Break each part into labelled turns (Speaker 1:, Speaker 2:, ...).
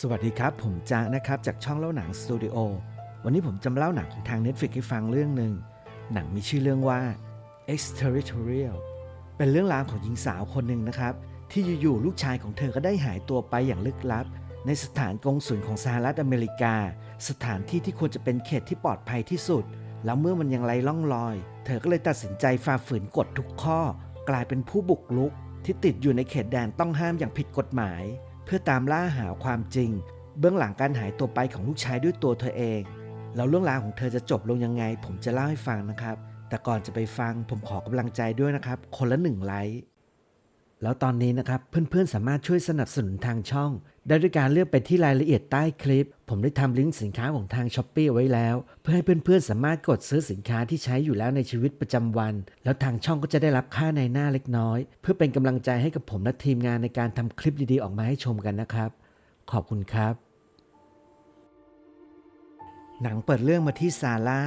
Speaker 1: สวัสดีครับ ผมจ้านะครับจากช่องเล่าหนังสตูดิโอวันนี้ผมจะมาเล่าหนังของทาง Netflix ให้ฟังเรื่องหนึ่งหนังมีชื่อเรื่องว่า Exterritorial เป็นเรื่องราวของหญิงสาวคนหนึ่งนะครับ ที่อยู่ๆลูกชายของเธอก็ได้หายตัวไปอย่างลึกลับ ในสถานกงสุลของสหรัฐอเมริกา สถานที่ที่ควรจะเป็นเขตที่ปลอดภัยที่สุด แล้วเมื่อมันยังไร้ล่องรอย เธอก็เลยตัดสินใจฝ่าฝืนกฎทุกข้อ กลายเป็นผู้บุกรุกที่ติดอยู่ในเขตแดนต้องห้ามอย่างผิดกฎหมาย เพื่อตามล่าหาความจริง เบื้องหลังการหายตัวไปของลูกชายด้วยตัวเธอเอง แล้วเรื่องราวของเธอจะจบลงยังไง ผมจะเล่าให้ฟังนะครับ แต่ก่อนจะไปฟังผมขอกำลังใจด้วยนะครับ คนละหนึ่งไลค์ แล้วตอนนี้นะครับเพื่อนๆสามารถช่วยสนับสนุนทางช่อง ได้ด้วยการเลือกไปที่รายละเอียดใต้คลิป ผมได้ทำลิงก์สินค้าของทางช้อปปีไว้แล้ว เพื่อให้เพื่อนๆสามารถกดซื้อสินค้าที่ใช้อยู่แล้วในชีวิตประจำวัน แล้วทางช่องก็จะได้รับค่าในหน้าเล็กน้อย เพื่อเป็นกำลังใจให้กับผมและทีมงานในการทำคลิปดีๆออกมาให้ชมกันนะครับ ขอบคุณครับ หนังเปิดเรื่องมาที่ซาร่า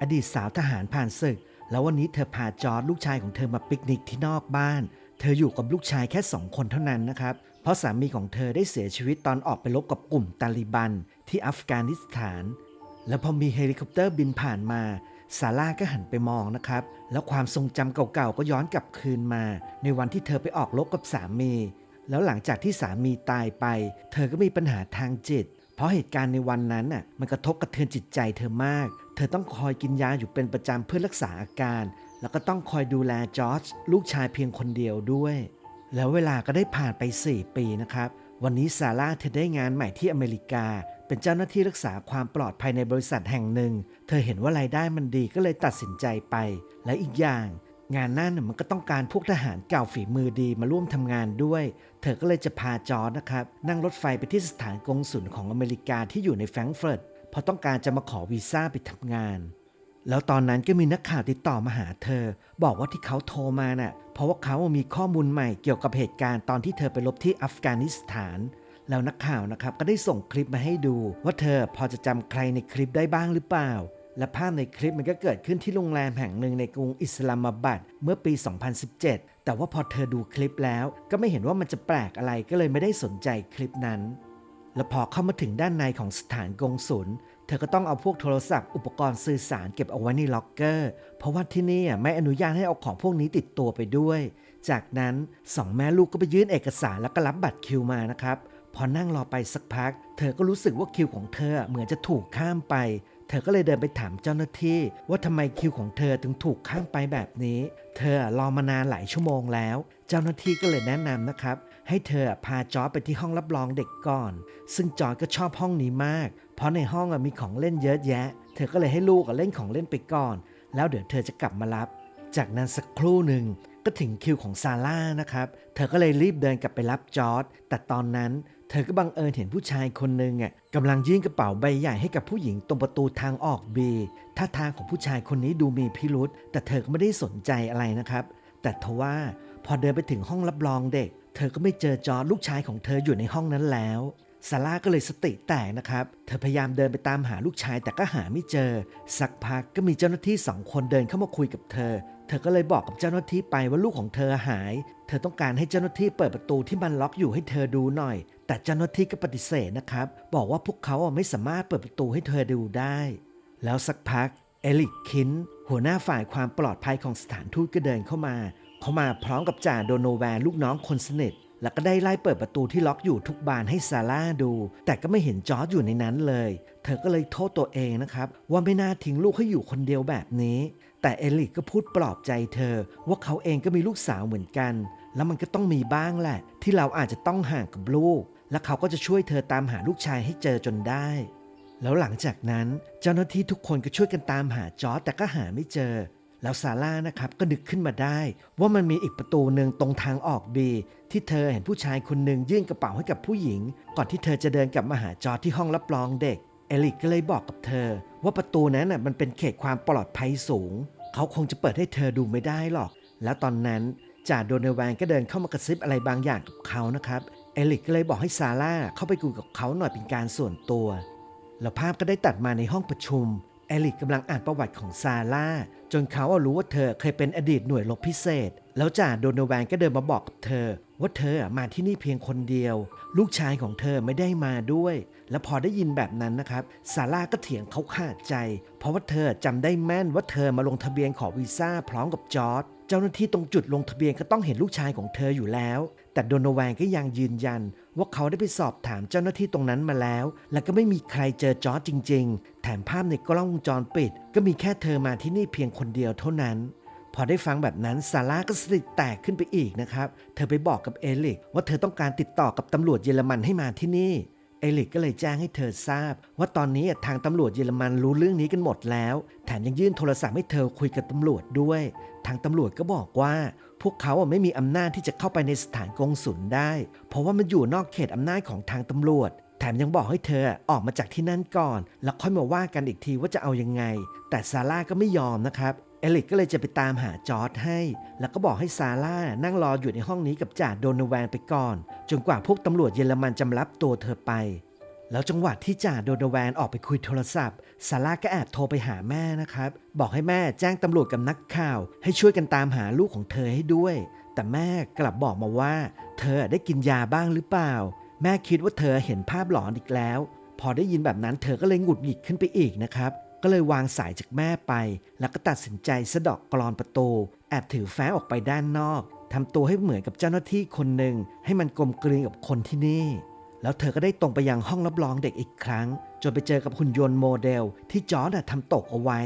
Speaker 1: อดีตสาวทหารผ่านศึก แล้ววันนี้เธอพาจอร์ดลูกชายของเธอมาปิกนิกที่นอกบ้าน เธออยู่กับลูกชายแค่สองคนเท่านั้นนะครับ เพราะสามีของเธอได้เสียชีวิตตอนออกไปรบกับกลุ่มตาลิบันที่อัฟกานิสถาน แล้วพอมีเฮลิคอปเตอร์บินผ่านมาซาร่าก็หันไปมองนะครับ แล้วความทรงจำเก่าๆก็ย้อนกลับคืนมา ในวันที่เธอไปออกรบกับสามี แล้วหลังจากที่สามีตายไป เธอก็มีปัญหาทางจิต เพราะเหตุการณ์ในวันนั้นน่ะมันกระทบกระเทือนจิตใจเธอมาก เธอต้องคอยกินยาอยู่เป็นประจำเพื่อรักษาอาการ แล้วก็ต้องคอยดูแลจอร์จลูกชายเพียงคนเดียวด้วย แล้วเวลาก็ได้ผ่านไป 4 ปีนะครับ วันนี้ซาร่าเธอได้งานใหม่ที่อเมริกา เป็นเจ้าหน้าที่รักษาความปลอดภัยในบริษัทแห่งหนึ่ง เธอเห็นว่ารายได้มันดีก็เลยตัดสินใจไป และอีกอย่าง งานนั่นมันก็ต้องการพวกทหารเก่าฝีมือดีมาร่วมทำงานด้วย เธอก็เลยจะพาจอร์ดนะครับนั่งรถไฟไปที่สถานกงสุลของอเมริกาที่อยู่ในแฟรงก์เฟิร์ตเพราะต้องการจะมาขอวีซ่าไปทำงาน แล้วตอนนั้นก็มีนักข่าวติดต่อมาหาเธอ บอกว่าที่เขาโทรมาน่ะเพราะว่าเขามีข้อมูลใหม่เกี่ยวกับเหตุการณ์ตอนที่เธอไปรบที่อัฟกานิสถาน แล้วนักข่าวนะครับก็ได้ส่งคลิปมาให้ดู ว่าเธอพอจะจำใครในคลิปได้บ้างหรือเปล่า และภาพในคลิปมันก็เกิดขึ้นที่โรงแรมแห่งหนึ่งในกรุงอิสลามาบัดเมื่อปี 2017 แต่ว่าพอเธอดูคลิปแล้ว ก็ไม่เห็นว่ามันจะแปลกอะไรก็เลยไม่ได้สนใจคลิปนั้น แล้วพอเข้ามาถึงด้านในของสถานกงสุล ธอก็ต้องเอาพวกโทรศัพท์อุปกรณ์สื่อสารเก็บเอาไว้ในล็อกเกอร์ เพราะว่าที่นี่ไม่อนุญาตให้เอาของพวกนี้ติดตัวไปด้วย จากนั้นสองแม่ลูกก็ไปยื่นเอกสารแล้วก็รับบัตรคิวมานะครับ พอนั่งรอไปสักพัก เธอก็รู้สึกว่าคิวของเธอเหมือนจะถูกข้ามไป เธอก็เลยเดินไปถามเจ้าหน้าที่ ว่าทำไมคิวของเธอถึงถูกข้ามไปแบบนี้ เธอรอมานานหลายชั่วโมงแล้ว เจ้าหน้าที่ก็เลยแนะนำนะครับให้เธอพาจอร์ไปที่ห้องรับรองเด็กก่อน ซึ่งจอร์ก็ชอบห้องนี้มาก ราะในห้องมีของเล่นเยอะแยะ เธอก็เลยให้ลูกเล่นของเล่นไปก่อน แล้วเดี๋ยวเธอจะกลับมารับ จากนั้นสักครู่หนึ่งก็ถึงคิวของซาร่านะครับ เธอก็เลยรีบเดินกลับไปรับจอร์ดแต่ตอนนั้นเธอก็บังเอิญเห็นผู้ชายคนหนึ่งอะกำลังยื่นกระเป๋าใบใหญ่ให้กับผู้หญิงตรงประตูทางออกบีท่าทางของผู้ชายคนนี้ดูมีพิรุษแต่เธอก็ไม่ได้สนใจอะไรนะครับ แต่ทว่าพอเดินไปถึงห้องรับรองเด็ก เธอก็ไม่เจอจอร์ดลูกชายของเธออยู่ในห้องนั้นแล้ว ซาร่าก็เลยสติแตกนะครับ เธอพยายามเดินไปตามหาลูกชายแต่ก็หาไม่เจอ สักพักก็มีเจ้าหน้าที่สองคนเดินเข้ามาคุยกับเธอ เธอก็เลยบอกกับเจ้าหน้าที่ไปว่าลูกของเธอหาย เธอต้องการให้เจ้าหน้าที่เปิดประตูที่มันล็อกอยู่ให้เธอดูหน่อย แต่เจ้าหน้าที่ก็ปฏิเสธนะครับ บอกว่าพวกเขาไม่สามารถเปิดประตูให้เธอดูได้ แล้วสักพักเอลิกคิน หัวหน้าฝ่ายความปลอดภัยของสถานทูตก็เดินเข้ามา เขามาพร้อมกับจ่าโดโนแวนลูกน้องคนสนิท แล้วก็ได้ไล่เปิดประตูที่ล็อกอยู่ทุกบานให้ซาร่าดู แต่ก็ไม่เห็นจอร์จอยู่ในนั้นเลย เธอก็เลยโทษตัวเองนะครับ ว่าไม่น่าทิ้งลูกให้อยู่คนเดียวแบบนี้ แต่เอลิกก็พูดปลอบใจเธอ ว่าเขาเองก็มีลูกสาวเหมือนกัน แล้วมันก็ต้องมีบ้างแหละ ที่เราอาจจะต้องห่างกับลูก และเขาก็จะช่วยเธอตามหาลูกชายให้เจอจนได้ แล้วหลังจากนั้น เจ้าหน้าที่ทุกคนก็ช่วยกันตามหาจอร์จแต่ก็หาไม่เจอ แล้วซาร่านะครับก็นึกขึ้นมาได้ ว่ามันมีอีกประตูหนึ่งตรงทางออกบีที่เธอเห็นผู้ชายคนหนึ่งยื่นกระเป๋าให้กับผู้หญิง ก่อนที่เธอจะเดินกลับมาหาจอที่ห้องรับรองเด็ก เอลิกก็เลยบอกกับเธอ ว่าประตูนั้นน่ะมันเป็นเขตความปลอดภัยสูง เขาคงจะเปิดให้เธอดูไม่ได้หรอก แล้วตอนนั้นจ่าโดนแวนก็เดินเข้ามากระซิบอะไรบางอย่างกับเขานะครับ เอลิกก็เลยบอกให้ซาร่าเข้าไปคุยกับเขาหน่อยเป็นการส่วนตัว แล้วภาพก็ได้ตัดมาในห้องประชุม ออลิกกำลังอ่านประวัติของซาร่าจนเขาอะรู้ว่าเธอเคยเป็นอดีตหน่วยรบพิเศษ แล้วจ่าโดนแวนก็เดินมาบอกกับเธอ ว่าเธอมาที่นี่เพียงคนเดียว ลูกชายของเธอไม่ได้มาด้วย และพอได้ยินแบบนั้นนะครับซาร่าก็เถียงเขาขาดใจ เพราะว่าเธอจำได้แม่นว่าเธอมาลงทะเบียนขอวีซ่าพร้อมกับจอร์ดเจ้าหน้าที่ตรงจุดลงทะเบียนก็ต้องเห็นลูกชายของเธออยู่แล้ว แต่โดนแวนก็ยังยืนยัน ว่าเขาได้ไปสอบถามเจ้าหน้าที่ตรงนั้นมาแล้ว และก็ไม่มีใครเจอจอร์จริง ๆ แถมภาพในกล้องวงจรปิด ก็มีแค่เธอมาที่นี่เพียงคนเดียวเท่านั้น พอได้ฟังแบบนั้นซาร่าก็สติแตกขึ้นไปอีกนะครับ เธอไปบอกกับเอลิกว่าเธอต้องการติดต่อกับตำรวจเยอรมันให้มาที่นี่เอลิกก็เลยแจ้งให้เธอทราบ ว่าตอนนี้ทางตำรวจเยอรมันรู้เรื่องนี้กันหมดแล้ว แถมยังยื่นโทรศัพท์ให้เธอคุยกับตำรวจด้วย ทางตำรวจก็บอกว่า พวกเขาไม่มีอำนาจที่จะเข้าไปในสถานกงสุลได้ เพราะว่ามันอยู่นอกเขตอำนาจของทางตำรวจ แถมยังบอกให้เธอออกมาจากที่นั่นก่อน แล้วค่อยมาว่ากันอีกทีว่าจะเอายังไง แต่ซาร่าก็ไม่ยอมนะครับเอลิกก็เลยจะไปตามหาจอร์ดให้ แล้วก็บอกให้ซาร่านั่งรออยู่ในห้องนี้กับจ่าโดนแวนไปก่อน จนกว่าพวกตำรวจเยอรมันจะมารับตัวเธอไป แล้วจังหวะที่จ่าโดนแวนออกไปคุยโทรศัพท์ซาร่าก็แอบโทรไปหาแม่นะครับ บอกให้แม่แจ้งตำรวจกับนักข่าว ให้ช่วยกันตามหาลูกของเธอให้ด้วย แต่แม่กลับบอกมาว่า เธอได้กินยาบ้างหรือเปล่า แม่คิดว่าเธอเห็นภาพหลอนอีกแล้ว พอได้ยินแบบนั้นเธอก็เลยหงุดหงิดขึ้นไปอีกนะครับ ก็เลยวางสายจากแม่ไป แล้วก็ตัดสินใจสะดอกกรอนประตูแอบถือแฟ้มออกไปด้านนอกทำตัวให้เหมือนกับเจ้าหน้าที่คนหนึ่งให้มันกลมกลืนกับคนที่นี่ แล้วเธอก็ได้ตรงไปยังห้องรับรองเด็กอีกครั้ง จนไปเจอกับหุ่นยนต์โมเดล ที่จอร์ดทำตกเอาไว้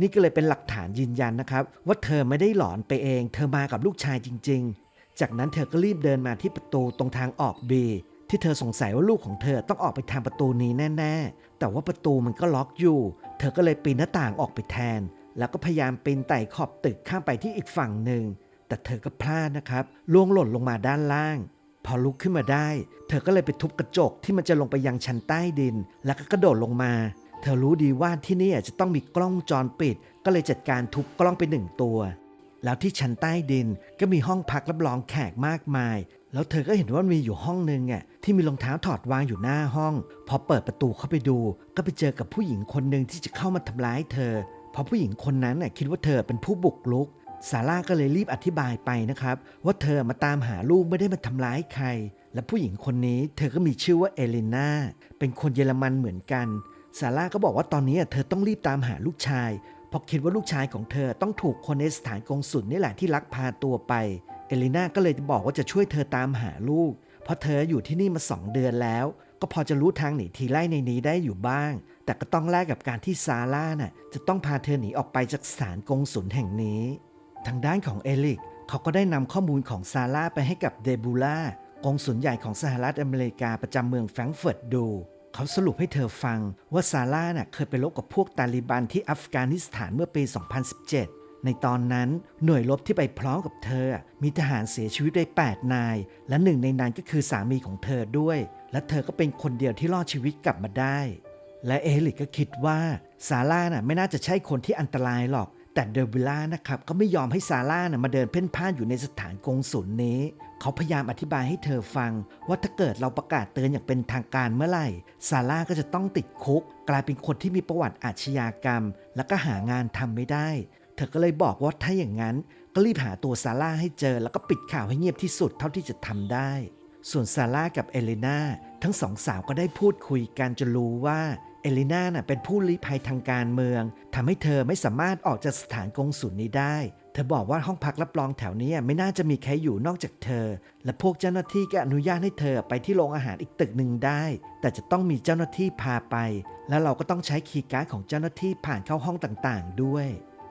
Speaker 1: นี่ก็เลยเป็นหลักฐานยืนยันนะครับ ว่าเธอไม่ได้หลอนไปเอง เธอมากับลูกชายจริง ๆ จากนั้นเธอก็รีบเดินมาที่ประตูตรงทางออกบีที่เธอสงสัยว่าลูกของเธอต้องออกไปทางประตูนี้แน่ๆ แต่ว่าประตูมันก็ล็อกอยู่ เธอก็เลยปีนหน้าต่างออกไปแทน แล้วก็พยายามปีนไต่ขอบตึกข้ามไปที่อีกฝั่งหนึ่ง แต่เธอก็พลาดนะครับล่วงหล่นลงมาด้านล่าง พอลุกขึ้นมาได้ เธอก็เลยไปทุบกระจกที่มันจะลงไปยังชั้นใต้ดิน แล้วก็กระโดดลงมา เธอรู้ดีว่าที่นี่จะต้องมีกล้องจรปิด ก็เลยจัดการทุบกล้องไปหนึ่งตัว แล้วที่ชั้นใต้ดินก็มีห้องพักรับรองแขกมากมาย แล้วเธอก็เห็นว่ามีอยู่ห้องนึงอะที่มีรองเท้าถอดวางอยู่หน้าห้อง พอเปิดประตูเข้าไปดู ก็ไปเจอกับผู้หญิงคนหนึ่งที่จะเข้ามาทำร้ายเธอ เพราะผู้หญิงคนนั้นน่ะคิดว่าเธอเป็นผู้บุกรุก ซาร่าก็เลยรีบอธิบายไปนะครับ ว่าเธอมาตามหาลูกไม่ได้มาทำร้ายใคร และผู้หญิงคนนี้เธอก็มีชื่อว่าเอเลนาเป็นคนเยอรมันเหมือนกันซาร่าก็บอกว่าตอนนี้เธอต้องรีบตามหาลูกชายเพราะคิดว่าลูกชายของเธอต้องถูกคนในสถานกงสุลนี่แหละที่ลักพาตัวไป เอเลนาก็เลยบอกว่าจะช่วยเธอตามหาลูก เพราะเธออยู่ที่นี่มาสองเดือนแล้ว ก็พอจะรู้ทางหนีทีไล่ในนี้ได้อยู่บ้าง แต่ก็ต้องแลกกับการที่ซาร่าน่ะจะต้องพาเธอหนีออกไปจากสถานกงสุลแห่งนี้ ทางด้านของเอลิกเขาก็ได้นำข้อมูลของซาร่าไปให้กับเดบูล่ากองสุลใหญ่ของสหรัฐอเมริกาประจำเมืองแฟรงก์เฟิร์ตดู เขาสรุปให้เธอฟังว่าซาร่าน่ะเคยไปรบกับพวกตาลิบันที่อัฟกานิสถานเมื่อปี 2017 ในตอนนั้นหน่วยรบที่ไปพร้อมกับเธอ มีทหารเสียชีวิตไป 8 นาย และหนึ่งในนั้นก็คือสามีของเธอด้วย และเธอก็เป็นคนเดียวที่รอดชีวิตกลับมาได้ และเอลิกก็คิดว่าซาร่าน่ะไม่น่าจะใช่คนที่อันตรายหรอก แต่เดวิลล่านะครับก็ไม่ยอมให้ซาร่านะมาเดินเพ่นพ่านอยู่ในสถานกงสุลนี้ เขาพยายามอธิบายให้เธอฟัง ว่าถ้าเกิดเราประกาศเตือนอย่างเป็นทางการเมื่อไหร่ซาร่าก็จะต้องติดคุก กลายเป็นคนที่มีประวัติอาชญากรรม แล้วก็หางานทำไม่ได้ เธอก็เลยบอกว่าถ้าอย่างนั้น ก็รีบหาตัวซาร่าให้เจอ แล้วก็ปิดข่าวให้เงียบที่สุดเท่าที่จะทำได้ ส่วนซาร่ากับเอเลนาทั้งสองสาวก็ได้พูดคุยกันจนรู้ว่า เอลิน่าน่ะเป็นผู้ลี้ภัยทางการเมืองทำให้เธอไม่สามารถออกจากสถานกงสุลนี้ได้ เธอบอกว่าห้องพักรับรองแถวนี้ไม่น่าจะมีใครอยู่นอกจากเธอ และพวกเจ้าหน้าที่ก็อนุญาตให้เธอไปที่โรงอาหารอีกตึกหนึ่งได้ แต่จะต้องมีเจ้าหน้าที่พาไป และเราก็ต้องใช้คีย์การ์ดของเจ้าหน้าที่ผ่านเข้าห้องต่างๆ ด้วย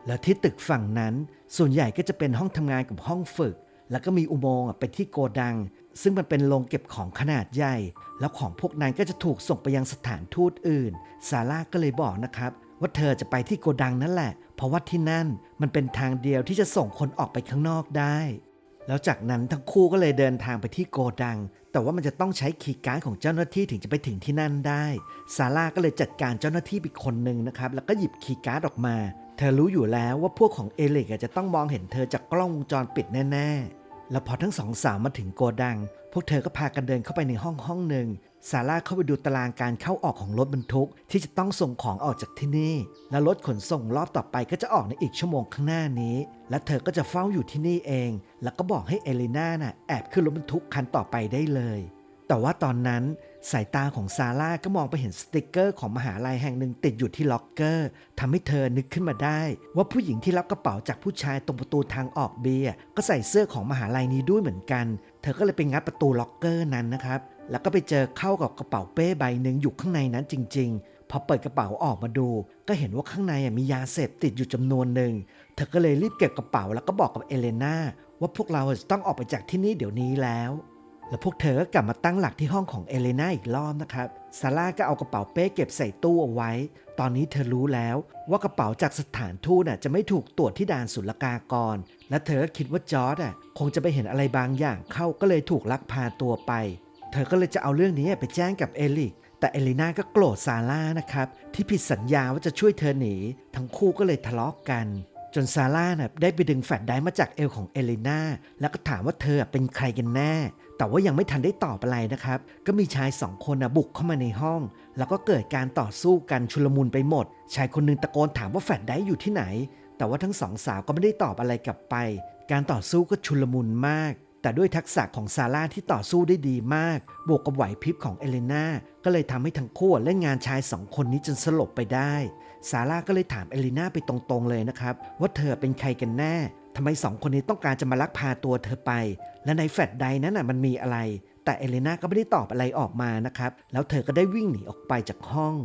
Speaker 1: และที่ตึกฝั่งนั้น ส่วนใหญ่ก็จะเป็นห้องทำงานกับห้องฝึก แล้วก็มีอุโมงค์ไปที่โกดัง ซึ่งมันเป็นโรงเก็บของขนาดใหญ่ แล้วของพวกนั้นก็จะถูกส่งไปยังสถานทูตอื่น ซาร่าก็เลยบอกนะครับ ว่าเธอจะไปที่โกดังนั่นแหละ เพราะว่าที่นั่นมันเป็นทางเดียวที่จะส่งคนออกไปข้างนอกได้ แล้วจากนั้นทั้งคู่ก็เลยเดินทางไปที่โกดัง แต่ว่ามันจะต้องใช้คีย์การ์ดของเจ้าหน้าที่ถึงจะไปถึงที่นั่นได้ ซาร่าก็เลยจัดการเจ้าหน้าที่ไปคนหนึ่งนะครับ แล้วก็หยิบคีย์การ์ดออกมา เธอรู้อยู่แล้วว่าพวกของเอลิกจะต้องมองเห็นเธอจากกล้องวงจรปิดแน่ ๆ แล้วพอทั้งสองสาวมาถึงโกดัง พวกเธอก็พากันเดินเข้าไปในห้องห้องหนึ่งซาร่าเข้าไปดูตารางการเข้าออกของรถบรรทุก ที่จะต้องส่งของออกจากที่นี่ และรถขนส่งรอบต่อไปก็จะออกในอีกชั่วโมงข้างหน้านี้ และเธอก็จะเฝ้าอยู่ที่นี่เอง แล้วก็บอกให้เอลิน่าน่ะแอบขึ้นรถบรรทุกคันต่อไปได้เลย แต่ว่าตอนนั้น สายตาของซาร่าก็มองไปเห็นสติกเกอร์ของมหาลัยแห่งหนึ่งติดอยู่ที่ล็อกเกอร์ทำให้เธอนึกขึ้นมาได้ ว่าผู้หญิงที่รับกระเป๋าจากผู้ชายตรงประตูทางออกเบียร์ก็ใส่เสื้อของมหาลัยนี้ด้วยเหมือนกัน เธอก็เลยไปงัดประตูล็อกเกอร์นั้นนะครับ แล้วก็ไปเจอเข้ากับกระเป๋าเป้ใบหนึ่งอยู่ข้างในนั้นจริง ๆ พอเปิดกระเป๋าออกมาดู ก็เห็นว่าข้างในมียาเสพติดอยู่จำนวนหนึ่ง เธอก็เลยรีบเก็บกระเป๋าแล้วก็บอกกับเอเลนาว่าพวกเราจะต้องออกไปจากที่นี่เดี๋ยวนี้แล้ว แล้วพวกเธอก็กลับมาตั้งหลักที่ห้องของเอเลนาอีกรอบนะครับ ซาร่าก็เอากระเป๋าเป้เก็บใส่ตู้เอาไว้ ตอนนี้เธอรู้แล้วว่ากระเป๋าจากสถานทูตน่ะจะไม่ถูกตรวจที่ด่านศุลกากร และเธอก็คิดว่าจอร์ดอะคงจะไปเห็นอะไรบางอย่างเข้าก็เลยถูกลักพาตัวไป เธอก็เลยจะเอาเรื่องนี้ไปแจ้งกับเอลิก แต่เอลิน่าก็โกรธซาร่านะครับที่ผิดสัญญาว่าจะช่วยเธอหนี ทั้งคู่ก็เลยทะเลาะกกันจนซาร่าน่ะได้ไปดึงแฟลชไดรฟ์มาจากเอวของเอลิน่าแล้วก็ถามว่าเธอเป็นใครกันแน่ แต่ว่ายังไม่ทันได้ตอบอะไรนะครับ ก็มีชายสองคนนะบุกเข้ามาในห้อง แล้วก็เกิดการต่อสู้กันชุลมุนไปหมด ชายคนหนึงตะโกนถามว่าแฟลชไดรฟ์อยู่ที่ไหน แต่ว่าทั้งสองสาวก็ไม่ได้ตอบอะไรกลับไป การต่อสู้ก็ชุลมุนมาก แต่ด้วยทักษะของซาร่าที่ต่อสู้ได้ดีมาก บวกกับไหวพริบของเอเลนาก็เลยทำให้ทั้งคู่เล่นงานชายสองคนนี้จนสลบไปได้ ซาร่าก็เลยถามเอเลนาไปตรงๆเลยนะครับ ว่าเธอเป็นใครกันแน่ ทำไมสองคนนี้ต้องการจะมาลักพาตัวเธอไป และในแฟลชไดนั้นน่ะมันมีอะไร แต่เอเลนาก็ไม่ได้ตอบอะไรออกมานะครับ แล้วเธอก็ได้วิ่งหนีออกไปจากห้อง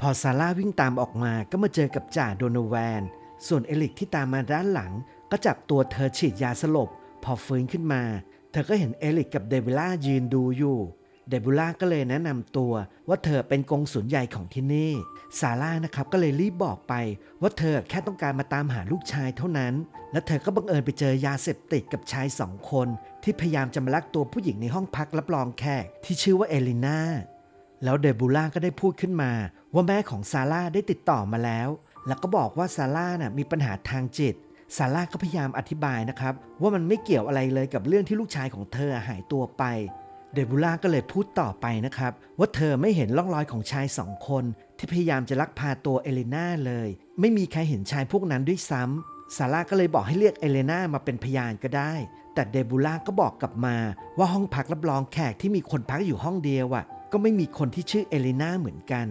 Speaker 1: พอซาร่าวิ่งตามออกมาก็มาเจอกับจ่าโดนแวน ส่วนเอลิกที่ตามมาด้านหลัง ก็จับตัวเธอฉีดยาสลบ พอฟื้นขึ้นมา เธอก็เห็นเอลิกกับเดวิล่ายืนดูอยู่ เดบิล่าก็เลยแนะนำตัวว่าเธอเป็นกงสุลใหญ่ของที่นี่ ซาร่านะครับก็เลยรีบบอกไปว่าเธอแค่ต้องการมาตามหาลูกชายเท่านั้น และเธอก็บังเอิญไปเจอยาเสพติดกับชายสองคน ที่พยายามจะมาลักตัวผู้หญิงในห้องพักรับรองแขกที่ชื่อว่าเอลิน่า แล้วเดบูล่าก็ได้พูดขึ้นมา ว่าแม่ของซาร่าได้ติดต่อมาแล้ว แล้วก็บอกว่าซาร่าน่ะมีปัญหาทางจิตซาร่าก็พยายามอธิบายนะครับว่ามันไม่เกี่ยวอะไรเลยกับเรื่องที่ลูกชายของเธอหายตัวไป เดบูล่าก็เลยพูดต่อไปนะครับ ว่าเธอไม่เห็นร่องรอยของชายสองคน ที่พยายามจะลักพาตัวเอเลนาเลย ไม่มีใครเห็นชายพวกนั้นด้วยซ้ำซาร่าก็เลยบอกให้เรียกเอเลนามาเป็นพยานก็ได้ แต่เดบูล่าก็บอกกลับมา ว่าห้องพักรับรองแขกที่มีคนพักอยู่ห้องเดียวอะก็ไม่มีคนที่ชื่อเอเลนาเหมือนกัน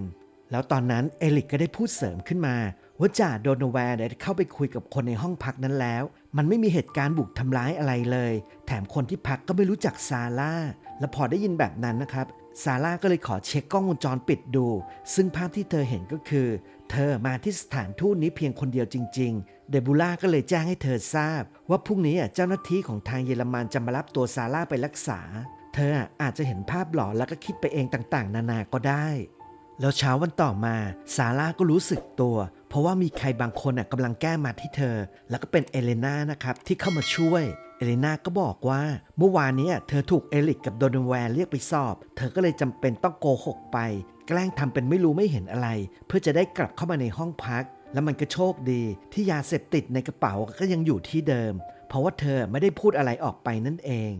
Speaker 1: แล้วตอนนั้นเอลิกก็ได้พูดเสริมขึ้นมาว่าจ่าโดนแวร์ได้เข้าไปคุยกับคนในห้องพักนั้นแล้ว มันไม่มีเหตุการณ์บุกทำร้ายอะไรเลย แถมคนที่พักก็ไม่รู้จักซาร่า และพอได้ยินแบบนั้นนะครับซาร่าก็เลยขอเช็คกล้องวงจรปิดดู ซึ่งภาพที่เธอเห็นก็คือ เธอมาที่สถานทูตนี้เพียงคนเดียวจริง ๆ เดบูล่าก็เลยแจ้งให้เธอทราบ ว่าพรุ่งนี้เจ้าหน้าที่ของทางเยอรมันจะมารับตัวซาร่าไปรักษา เธออะอาจจะเห็นภาพหลอนแล้วก็คิดไปเองต่างๆ นานาก็ได้ แล้วเช้าวันต่อมาซาร่าก็รู้สึกตัว เพราะว่ามีใครบางคนน่ะกำลังแก้มาที่เธอ แล้วก็เป็นเอเลนานะครับที่เข้ามาช่วยเอเลนาก็บอกว่าเมื่อวานนี้เธอถูกเอลิกกับโดนแวร์เรียกไปสอบ เธอก็เลยจำเป็นต้องโกหกไป แกล้งทำเป็นไม่รู้ไม่เห็นอะไร เพื่อจะได้กลับเข้ามาในห้องพัก แล้วมันก็โชคดี ที่ยาเสพติดในกระเป๋าก็ยังอยู่ที่เดิม เพราะว่าเธอไม่ได้พูดอะไรออกไปนั่นเอง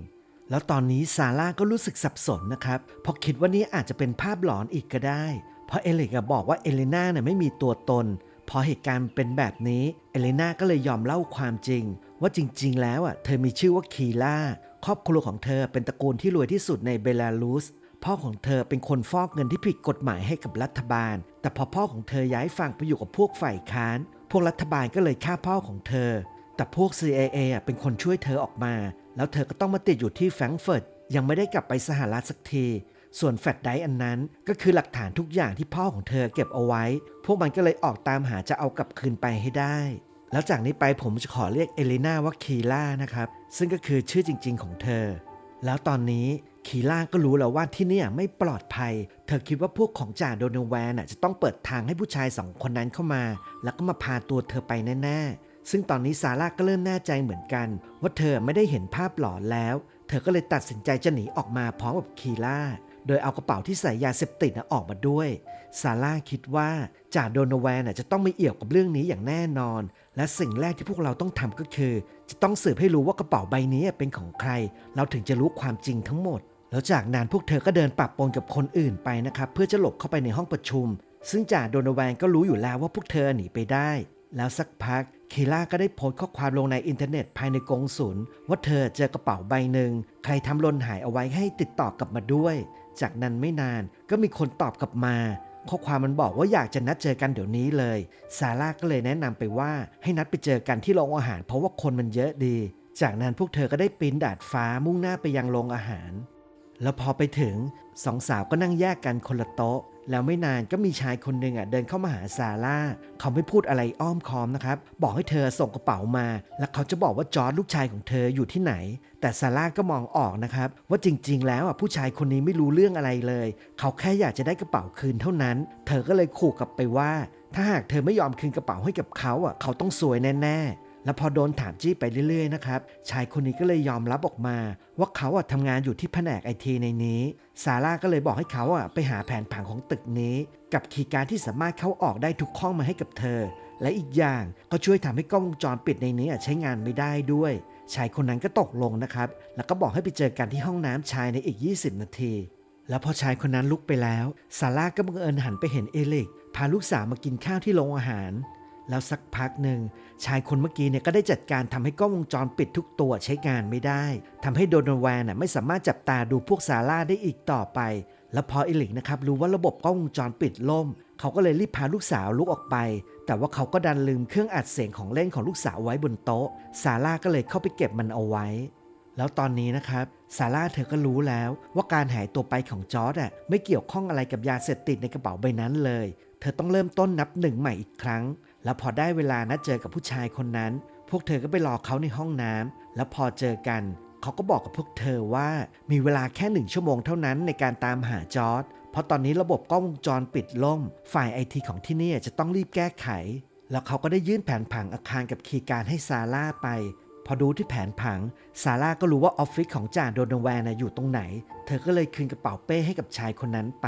Speaker 1: แล้วตอนนี้ซาร่าก็รู้สึกสับสนนะครับ เพราะคิดว่านี่อาจจะเป็นภาพหลอนอีกก็ได้ เพราะเอลิกบอกว่าเอเลนาเนี่ยไม่มีตัวตน พอเหตุการณ์เป็นแบบนี้ เอเลนาก็เลยยอมเล่าความจริง ว่าจริง ๆ แล้วอะเธอมีชื่อว่าคีล่า ครอบครัวของเธอเป็นตระกูลที่รวยที่สุดในเบลารุสพ่อของเธอเป็นคนฟอกเงินที่ผิดกฎหมายให้กับรัฐบาล แต่พอพ่อของเธอย้ายฝั่งไปอยู่กับพวกฝ่ายค้าน พวกรัฐบาลก็เลยฆ่าพ่อของเธอ แต่พวก CIA อะเป็นคนช่วยเธอออกมา แล้วเธอก็ต้องมาติดอยู่ที่แฟรงก์เฟิร์ตยังไม่ได้กลับไปสหรัฐสักที ส่วนแฟลชไดอันนั้นก็คือหลักฐานทุกอย่างที่พ่อของเธอเก็บเอาไว้ พวกมันก็เลยออกตามหาจะเอากลับคืนไปให้ได้ แล้วจากนี้ไปผมจะขอเรียกเอลนาว่าคีล่านะครับ ซึ่งก็คือชื่อจริง ๆ ของเธอ แล้วตอนนี้คีล่าก็รู้แล้วว่าที่นี่ไม่ปลอดภัย เธอคิดว่าพวกของจ่าโดนแวนน่ะจะต้องเปิดทางให้ผู้ชายสองคนนั้นเข้ามา แล้วก็มาพาตัวเธอไปแน่ๆ ซึ่งตอนนี้ซาร่าก็เริ่มแน่ใจเหมือนกัน ว่าเธอไม่ได้เห็นภาพหลอนแล้ว เธอก็เลยตัดสินใจจะหนีออกมาพร้อมกับคีล่า โดยเอากระเป๋าที่ใส่ยาเสพติดออกมาด้วย ซาร่าคิดว่าจ่าโดนแวนน่ะจะต้องไม่เอี่ยวกับเรื่องนี้อย่างแน่นอน และสิ่งแรกที่พวกเราต้องทำก็คือ จะต้องสืบให้รู้ว่ากระเป๋าใบนี้เป็นของใคร เราถึงจะรู้ความจริงทั้งหมด แล้วจากนั้นพวกเธอก็เดินปะปนกับคนอื่นไปนะครับเพื่อจะหลบเข้าไปในห้องประชุม ซึ่งจ่าโดนแวนก็รู้อยู่แล้วว่าพวกเธอหนีไปได้ แล้วสักพักเคล่าก็ได้โพสต์ข้อความลงในอินเทอร์เน็ตภายในกงสุลว่าเธอเจอกระเป๋าใบหนึ่งใครทำหล่นหายเอาไว้ให้ติดต่อกลับมาด้วย จากนั้นไม่นานก็มีคนตอบกลับมา ข้อความมันบอกว่าอยากจะนัดเจอกันเดี๋ยวนี้เลย ซาร่าก็เลยแนะนำไปว่าให้นัดไปเจอกันที่โรงอาหาร เพราะว่าคนมันเยอะดี จากนั้นพวกเธอก็ได้ปีนดาดฟ้ามุ่งหน้าไปยังโรงอาหาร แล้วพอไปถึงสองสาวก็นั่งแยกกันคนละโต๊ะ แล้วไม่นานก็มีชายคนหนึ่งอะเดินเข้ามาหาซาร่าเขาไม่พูดอะไรอ้อมค้อมนะครับ บอกให้เธอส่งกระเป๋ามา แล้วเขาจะบอกว่าจอร์ดลูกชายของเธออยู่ที่ไหน แต่ซาร่าก็มองออกนะครับ ว่าจริง ๆ แล้วอะผู้ชายคนนี้ไม่รู้เรื่องอะไรเลย เขาแค่อยากจะได้กระเป๋าคืนเท่านั้น เธอก็เลยขู่กลับไปว่า ถ้าหากเธอไม่ยอมคืนกระเป๋าให้กับเขาอะเขาต้องซวยแน่ๆ แล้วพอโดนถามจี้ไปเรื่อยๆนะครับ ชายคนนี้ก็เลยยอมรับออกมา ว่าเขาอะทำงานอยู่ที่แผนกไอทีในนี้ ซาร่าก็เลยบอกให้เขาอะไปหาแผนผังของตึกนี้ กับคีย์การดที่สามารถเข้าออกได้ทุกห้องมาให้กับเธอ และอีกอย่างก็ช่วยทำให้กล้องวงจรปิดในนี้ใช้งานไม่ได้ด้วย ชายคนนั้นก็ตกลงนะครับ แล้วก็บอกให้ไปเจอกันที่ห้องน้ำชายในอีก 20 นาที แล้วพอชายคนนั้นลุกไปแล้ว ซาร่าก็บังเอิญหันไปเห็นเอลิกพาลูกสาวมากินข้าวที่โรงอาหาร แล้วสักพักหนึ่ง ชายคนเมื่อกี้เนี่ยก็ได้จัดการทำให้กล้องวงจรปิดทุกตัวใช้งานไม่ได้ทำให้โดนแวนน่ะไม่สามารถจับตาดูพวกซาร่าได้อีกต่อไป แล้วพอเอลิกนะครับรู้ว่าระบบกล้องวงจรปิดล่ม เขาก็เลยรีบพาลูกสาวลุกออกไป แต่ว่าเขาก็ดันลืมเครื่องอัดเสียงของเล่นของลูกสาวไว้บนโต๊ะซาร่าก็เลยเข้าไปเก็บมันเอาไว้ แล้วตอนนี้นะครับซาร่าเธอก็รู้แล้วว่าการหายตัวไปของจอร์ดอะไม่เกี่ยวข้องอะไรกับยาเสพติดในกระเป๋าใบนั้นเลย เธอต้องเริ่มต้นนับหนึ่งใหม่อีกครั้ง แล้วพอได้เวลานัดเจอกับผู้ชายคนนั้น พวกเธอก็ไปรอเขาในห้องน้ำแล้วพอเจอกัน เขาก็บอกกับพวกเธอว่ามีเวลาแค่หนึ่งชั่วโมงเท่านั้นในการตามหาจอร์ดเพราะตอนนี้ระบบกล้องวงจรปิดล่ม ฝ่ายไอทีของที่นี่จะต้องรีบแก้ไข แล้วเขาก็ได้ยื่นแผนผังอาคารกับคีย์การให้ซาร่าไป พอดูที่แผนผัง ซาร่าก็รู้ว่าออฟฟิศของจ่าโดนแวนนะอยู่ตรงไหน เธอก็เลยคืนกระเป๋าเป้ให้กับชายคนนั้นไป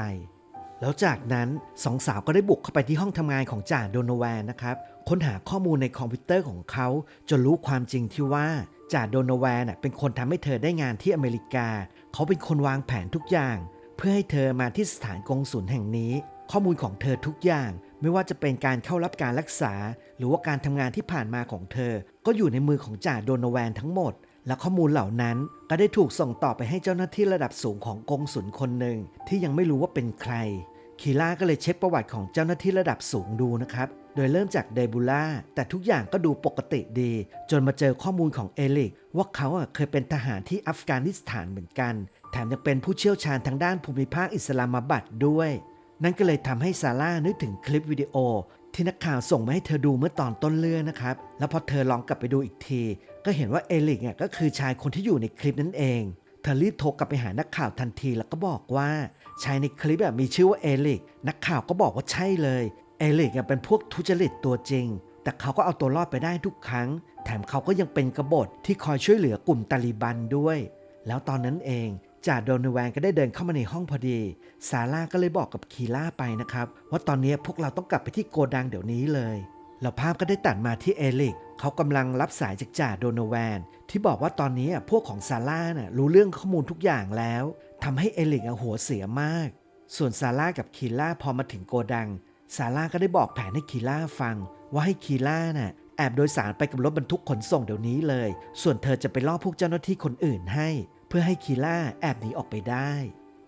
Speaker 1: แล้วจากนั้นสองสาวก็ได้บุกเข้าไปที่ห้องทำงานของจ่าโดนแวนนะครับค้นหาข้อมูลในคอมพิวเตอร์ของเขาจนรู้ความจริงที่ว่าจ่าโดนแวนน่ะเป็นคนทำให้เธอได้งานที่อเมริกา เขาเป็นคนวางแผนทุกอย่าง เพื่อให้เธอมาที่สถานกงสุลแห่งนี้ ข้อมูลของเธอทุกอย่าง ไม่ว่าจะเป็นการเข้ารับการรักษา หรือว่าการทำงานที่ผ่านมาของเธอ ก็อยู่ในมือของจ่าโดนแวนทั้งหมดและข้อมูลเหล่านั้นก็ได้ถูกส่งต่อไปให้เจ้าหน้าที่ระดับสูงของกงสุลคนหนึ่งที่ยังไม่รู้ว่าเป็นใคร คีล่าก็เลยเช็คประวัติของเจ้าหน้าที่ระดับสูงดูนะครับ โดยเริ่มจากเดบูล่าแต่ทุกอย่างก็ดูปกติดี จนมาเจอข้อมูลของเอลิก ว่าเขาเคยเป็นทหารที่อัฟกานิสถานเหมือนกัน แถมยังเป็นผู้เชี่ยวชาญทางด้านภูมิภาคอิสลามาบัดด้วย นั่นก็เลยทำให้ซาร่านึกถึงคลิปวิดีโอ ที่นักข่าวส่งมาให้เธอดูเมื่อตอนต้นเรื่องนะครับ แล้วพอเธอลองกลับไปดูอีกที ก็เห็นว่าเอลิกอะก็คือชายคนที่อยู่ในคลิปนั่นเองเธอรีบโทรกลับไปหานักข่าวทันทีแล้วก็บอกว่า ชายในคลิปมีชื่อว่าเอลิกนักข่าวก็บอกว่าใช่เลยเอลิกเป็นพวกทุจริตตัวจริง แต่เขาก็เอาตัวรอดไปได้ทุกครั้ง แถมเขาก็ยังเป็นกบฏที่คอยช่วยเหลือกลุ่มตาลิบันด้วย แล้วตอนนั้นเองจ่าโดนแวนก็ได้เดินเข้ามาในห้องพอดี ซาร่าก็เลยบอกกับคีล่าไปนะครับ ว่าตอนนี้พวกเราต้องกลับไปที่โกดังเดี๋ยวนี้เลยแล้วภาพก็ได้ตัดมาที่เอลิกเขากำลังรับสายจากจ่าโดนแวน ที่บอกว่าตอนนี้พวกของซาร่าน่ะรู้เรื่องข้อมูลทุกอย่างแล้ว ทำให้เอลิกหัวเสียมาก ส่วนซาร่ากับคีล่าพอมาถึงโกดัง ซาร่าก็ได้บอกแผนให้คีล่าฟัง ว่าให้คีล่าน่ะแอบโดยสารไปกับรถบรรทุกขนส่งเดี๋ยวนี้เลย ส่วนเธอจะไปล่อพวกเจ้าหน้าที่คนอื่นให้ เพื่อให้คีล่าแอบหนีออกไปได้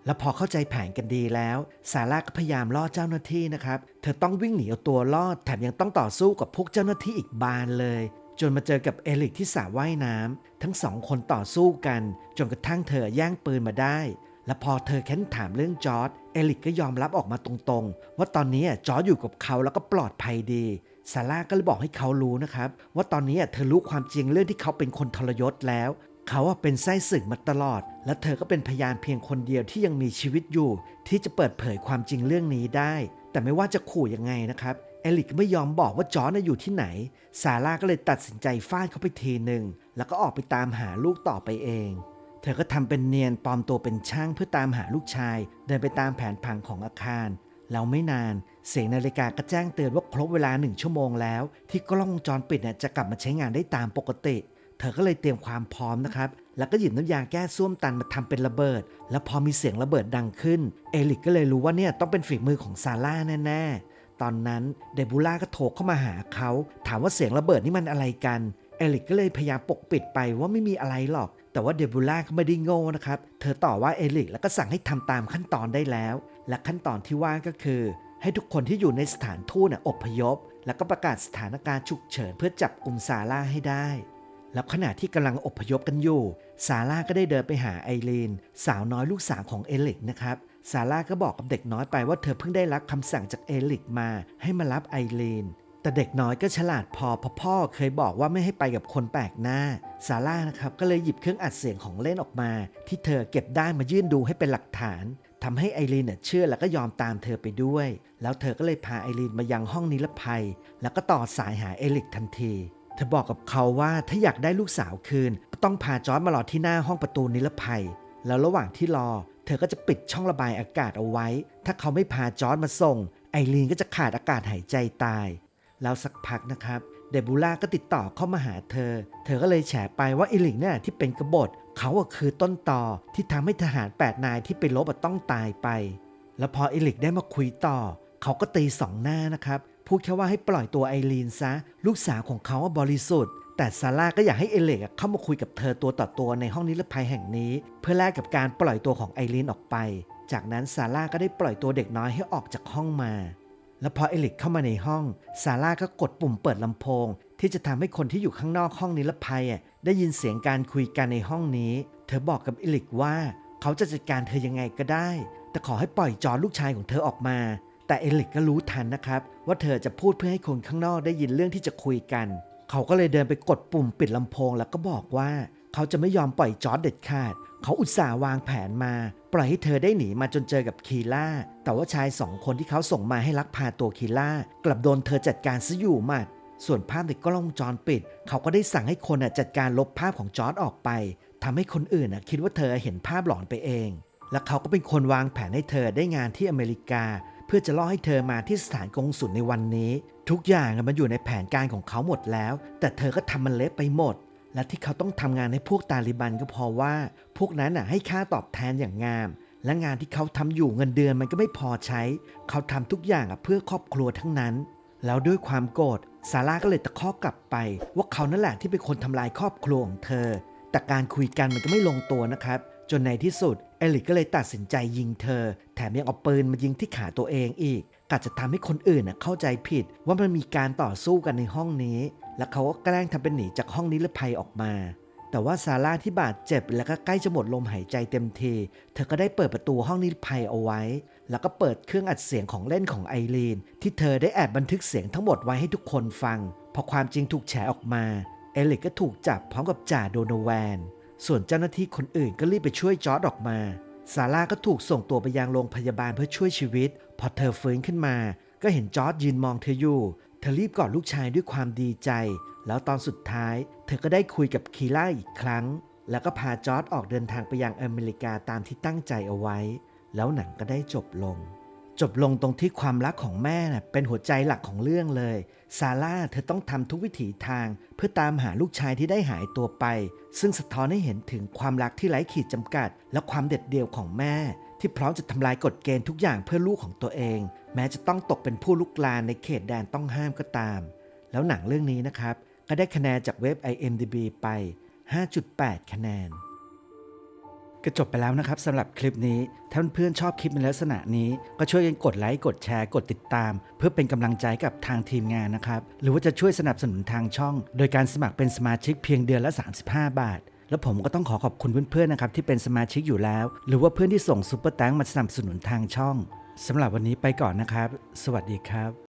Speaker 1: แล้วพอเข้าใจแผนกันดีแล้ว ซาร่าก็พยายามล่อเจ้าหน้าที่นะครับ เธอต้องวิ่งหนีเอาตัวรอด แถมยังต้องต่อสู้กับพวกเจ้าหน้าที่อีกบานเลย จนมาเจอกับเอลิกที่สระว่ายน้ำทั้งสองคนต่อสู้กัน จนกระทั่งเธอแย่งปืนมาได้ และพอเธอแค้นถามเรื่องจอร์ดเอลิกก็ยอมรับออกมาตรงๆ ว่าตอนนี้จอร์ดอยู่กับเขาแล้วก็ปลอดภัยดีซาร่าก็เลยบอกให้เขารู้นะครับ ว่าตอนนี้เธอรู้ความจริงเรื่องที่เขาเป็นคนทรยศแล้ว เขาเป็นไส้ศึกมาตลอด และเธอก็เป็นพยานเพียงคนเดียวที่ยังมีชีวิตอยู่ ที่จะเปิดเผยความจริงเรื่องนี้ได้ แต่ไม่ว่าจะขู่ยังไงนะครับเอลิกไม่ยอมบอกว่าจอร์ดน่ะอยู่ที่ไหนซาร่าก็เลยตัดสินใจฟาดเขาไปทีหนึ่งแล้วก็ออกไปตามหาลูกต่อไปเอง เธอก็ทำเป็นเนียนปลอมตัวเป็นช่างเพื่อตามหาลูกชาย เดินไปตามแผนผังของอาคาร แล้วไม่นาน เสียงนาฬิกาก็แจ้งเตือนว่าครบเวลาหนึ่งชั่วโมงแล้ว ที่กล้องวงจรปิดเนี่ยจะกลับมาใช้งานได้ตามปกติ เธอก็เลยเตรียมความพร้อมนะครับ แล้วก็หยิบน้ำยาแก้ส้วมตันมาทำเป็นระเบิด แล้วพอมีเสียงระเบิดดังขึ้น เอลิกก็เลยรู้ว่าเนี่ยต้องเป็นฝีมือของซาร่าแน่ๆ ตอนนั้นเดบูล่าก็โทรเข้ามาหาเขาถามว่าเสียงระเบิดนี่มันอะไรกันเอลิกก็เลยพยายามปกปิดไปว่าไม่มีอะไรหรอก แต่ว่าเดบูล่าก็ไม่ได้โง่นะครับ เธอต่อว่าเอลิกแล้วก็สั่งให้ทำตามขั้นตอนได้แล้ว และขั้นตอนที่ว่าก็คือ ให้ทุกคนที่อยู่ในสถานทูตน่ะอพยพ แล้วก็ประกาศสถานการณ์ฉุกเฉินเพื่อจับกลุ่มซาร่าให้ได้ แล้วขณะที่กำลังอพยพกันอยู่ ซาร่าก็ได้เดินไปหาไอรีนสาวน้อยลูกสาวของเอลิกนะครับซาร่าก็บอกกับเด็กน้อยไปว่าเธอเพิ่งได้รับคำสั่งจากเอลิกมาให้มารับไอรีน แต่เด็กน้อยก็ฉลาดพอพอพ่อเคยบอกว่าไม่ให้ไปกับคนแปลกหน้า ซาร่านะครับก็เลยหยิบเครื่องอัดเสียงของเล่นออกมา ที่เธอเก็บได้มายื่นดูให้เป็นหลักฐานทำให้ไอรีนเน่เชื่อแล้วก็ยอมตามเธอไปด้วย แล้วเธอก็เลยพาไอรีนมายังห้องนิรภัย แล้วก็ต่อสายหาเอลิกทันที เธอบอกกับเขาว่าถ้าอยากได้ลูกสาวคืน ก็ต้องพาจอร์ดมารอที่หน้าห้องประตูนิรภัย แล้วระหว่างที่รอ เธอก็จะปิดช่องระบายอากาศเอาไว้ ถ้าเขาไม่พาจอร์ดมาส่ง ไอรีนก็จะขาดอากาศหายใจตาย แล้วสักพักนะครับเดบูล่าก็ติดต่อเข้ามาหาเธอ เธอก็เลยแฉไปว่าเอลิกเนี่ยที่เป็นกบฏเขาอะคือต้นต่อที่ทำให้ทหารแปดนายที่ไปลบต้องตายไป แล้วพอเอลิกได้มาคุยต่อ เขาก็ตีสองหน้านะครับ พูดแค่ว่าให้ปล่อยตัวไอรีนซะ ลูกสาวของเขาบริสุทธิ์ แต่ซาร่าก็อยากให้เอลิกเข้ามาคุยกับเธอตัวต่อตัวในห้องนิรภัยแห่งนี้ เพื่อแลกกับการปล่อยตัวของไอรีนออกไป จากนั้นซาร่าก็ได้ปล่อยตัวเด็กน้อยให้ออกจากห้องมา แล้วพอเอลิกเข้ามาในห้อง ซาร่าก็กดปุ่มเปิดลำโพง ที่จะทำให้คนที่อยู่ข้างนอกห้องนิรภัยได้ยินเสียงการคุยกันในห้องนี้ เธอบอกกับเอลิกว่า เขาจะจัดการเธอยังไงก็ได้ แต่ขอให้ปล่อยจอร์จลูกชายของเธอออกมา แต่เอลิกก็รู้ทันนะครับ ว่าเธอจะพูดเพื่อให้คนข้างนอกได้ยินเรื่องที่จะคุยกัน เขาก็เลยเดินไปกดปุ่มปิดลำโพง แล้วก็บอกว่า เขาจะไม่ยอมปล่อยจอร์จเด็ดขาด เขาอุตส่าห์วางแผนมา ปล่อยให้เธอได้หนีมาจนเจอกับคีล่า แต่ว่าชายสองคนที่เขาส่งมาให้ลักพาตัวคีล่ากลับโดนเธอจัดการซะอยู่หมัด ส่วนภาพในกล้องวงจรปิด เขาก็ได้สั่งให้คนจัดการลบภาพของจอร์ดออกไปทำให้คนอื่นคิดว่าเธอเห็นภาพหลอนไปเอง และเขาก็เป็นคนวางแผนให้เธอได้งานที่อเมริกา เพื่อจะล่อให้เธอมาที่สถานกงสุลในวันนี้ ทุกอย่างมันอยู่ในแผนการของเขาหมดแล้ว แต่เธอก็ทำมันเละไปหมด และที่เขาต้องทำงานให้พวกตาลิบันก็เพราะว่า พวกนั้นน่ะให้ค่าตอบแทนอย่างงาม และงานที่เขาทำอยู่เงินเดือนมันก็ไม่พอใช้ เขาทำทุกอย่างเพื่อครอบครัวทั้งนั้น แล้วด้วยความโกรธซาร่าก็เลยตะคอกกลับไป ว่าเขานั่นแหละที่เป็นคนทำลายครอบครัวของเธอ แต่การคุยกันมันก็ไม่ลงตัวนะครับ จนในที่สุดเอลิกก็เลยตัดสินใจยิงเธอ แถมยังเอาปืนมายิงที่ขาตัวเองอีกกะจะทำให้คนอื่นเข้าใจผิดว่ามันมีการต่อสู้กันในห้องนี้ และเขาก็แกล้งทำเป็นหนีจากห้องนิรภัยออกมา แต่ว่าซาร่าที่บาดเจ็บแล้วก็ใกล้จะหมดลมหายใจเต็มที เธอก็ได้เปิดประตูห้องนิรภัยเอาไว้ แล้วก็เปิดเครื่องอัดเสียงของเล่นของไอรีน ที่เธอได้แอบบันทึกเสียงทั้งหมดไว้ให้ทุกคนฟัง พอความจริงถูกแฉออกมา เอลิกก็ถูกจับพร้อมกับจ่าโดนแวน ส่วนเจ้าหน้าที่คนอื่นก็รีบไปช่วยจอร์ดออกมาซาร่าก็ถูกส่งตัวไปยังโรงพยาบาลเพื่อช่วยชีวิต พอเธอฟื้นขึ้นมา ก็เห็นจอร์ดยืนมองเธออยู่ ธอรีบกอดลูกชายด้วยความดีใจ แล้วตอนสุดท้าย เธอก็ได้คุยกับคีล่าอีกครั้ง แล้วก็พาจอร์ดออกเดินทางไปยังอเมริกาตามที่ตั้งใจเอาไว้ แล้วหนังก็ได้จบลง จบลงตรงที่ความรักของแม่น่ะเป็นหัวใจหลักของเรื่องเลย ซาร่าเธอต้องทำทุกวิถีทาง เพื่อตามหาลูกชายที่ได้หายตัวไป ซึ่งสะท้อนให้เห็นถึงความรักที่ไร้ขีดจำกัด และความเด็ดเดี่ยวของแม่ ที่พร้อมจะทำลายกฎเกณฑ์ทุกอย่างเพื่อลูกของตัวเอง แม้จะต้องตกเป็นผู้ลุกลานในเขตแดนต้องห้ามก็ตาม แล้วหนังเรื่องนี้นะครับ ก็ได้คะแนนจากเว็บ IMDb ไป 5.8 คะแนนก็จบไปแล้วนะครับสำหรับคลิปนี้ ถ้าเพื่อนชอบคลิปในลักษณะนี้ ก็ช่วยกันกดไลค์กดแชร์กดติดตาม เพื่อเป็นกำลังใจกับทางทีมงานนะครับ หรือว่าจะช่วยสนับสนุนทางช่อง โดยการสมัครเป็นสมาชิกเพียงเดือนละ 35 บาท แล้วผมก็ต้องขอขอบคุณเพื่อนๆนะครับที่เป็นสมาชิกอยู่แล้ว หรือว่าเพื่อนที่ส่งซุปเปอร์แตงมาสนับสนุนทางช่องสำหรับวันนี้ไปก่อนนะครับ สวัสดีครับ